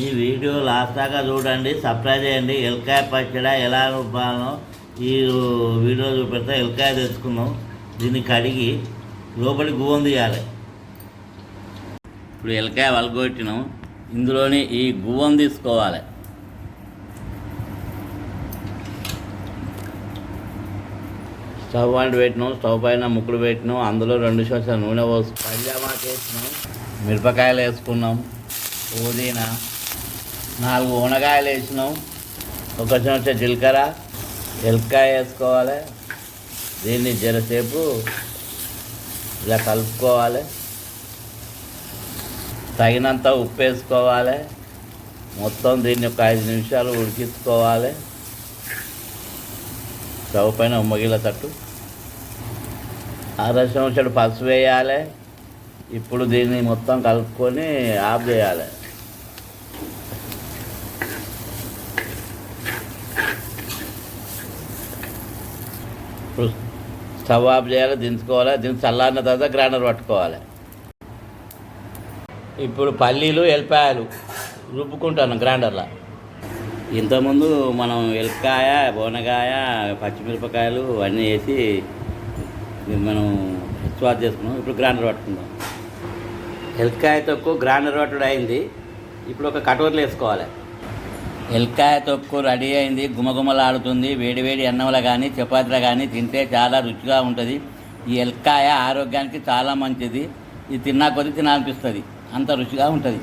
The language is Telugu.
ఈ వీడియో లాస్ట్ దాకా చూడండి సబ్స్క్రైబ్ చేయండి. ఎల్కాయ పచ్చడి ఎలా రుబ్బాలో ఈ వీడియో చూపెడితే ఎల్కాయ తెచ్చుకున్నాం దీన్ని కడిగి లోపలి గువ్వం తీయాలి. ఇప్పుడు ఎల్కాయ వలగొట్టినాం. ఇందులోని ఈ గువ్వం తీసుకోవాలి. స్టవ్ వంటి పెట్టినాం స్టవ్ పైన ముక్కులు పెట్టినాం. అందులో రెండు చెంచాల నూనె పోసు పంజామాకు వేసినాం మిరపకాయలు వేసుకున్నాం పుదీనా నాలుగు ఉనగాయలు వేసినాం. ఒక చెంచా జీలకర్ర ఎల్కాయ వేసుకోవాలి. దీన్ని జరసేపు ఇలా కలుపుకోవాలి. తగినంత ఉప్పు వేసుకోవాలి. మొత్తం దీన్ని ఒక ఐదు నిమిషాలు ఉడికించుకోవాలి. స్టవ్ పైన ఉమ్మగిల తట్టు. అర చెంచాడు పసుపు వేయాలి. ఇప్పుడు దీన్ని మొత్తం కలుపుకొని ఆఫ్ చేయాలి. స్టవ్ ఆఫ్ చేయాలి దించుకోవాలి దించి చల్లారిన తర్వాత గ్రైండర్ పట్టుకోవాలి. ఇప్పుడు పల్లీలు ఎల్లిపాయలు రుబ్బుకుంటాను గ్రైండర్లో. ఇంతకుముందు మనం ఎల్కాయ బోనకాయ పచ్చిమిరపకాయలు అన్నీ వేసి మనం స్వాద్ చేసుకున్నాం ఇప్పుడు గ్రైండర్ పట్టుకుందాం. ఎల్కాయ తక్కువ గ్రైండర్ పట్టుడు అయింది. ఇప్పుడు ఒక కటోర్లు వేసుకోవాలి. ఎల్కాయ తొక్కు రెడీ అయింది. గుమగుమలాడుతుంది. వేడివేడి అన్నంలో కానీ చపాతీలో కానీ తింటే చాలా రుచిగా ఉంటుంది. ఈ ఎల్కాయ ఆరోగ్యానికి చాలా మంచిది. ఇది తిన్నా కొద్ది తినాలనిపిస్తుంది. అంత రుచిగా ఉంటుంది.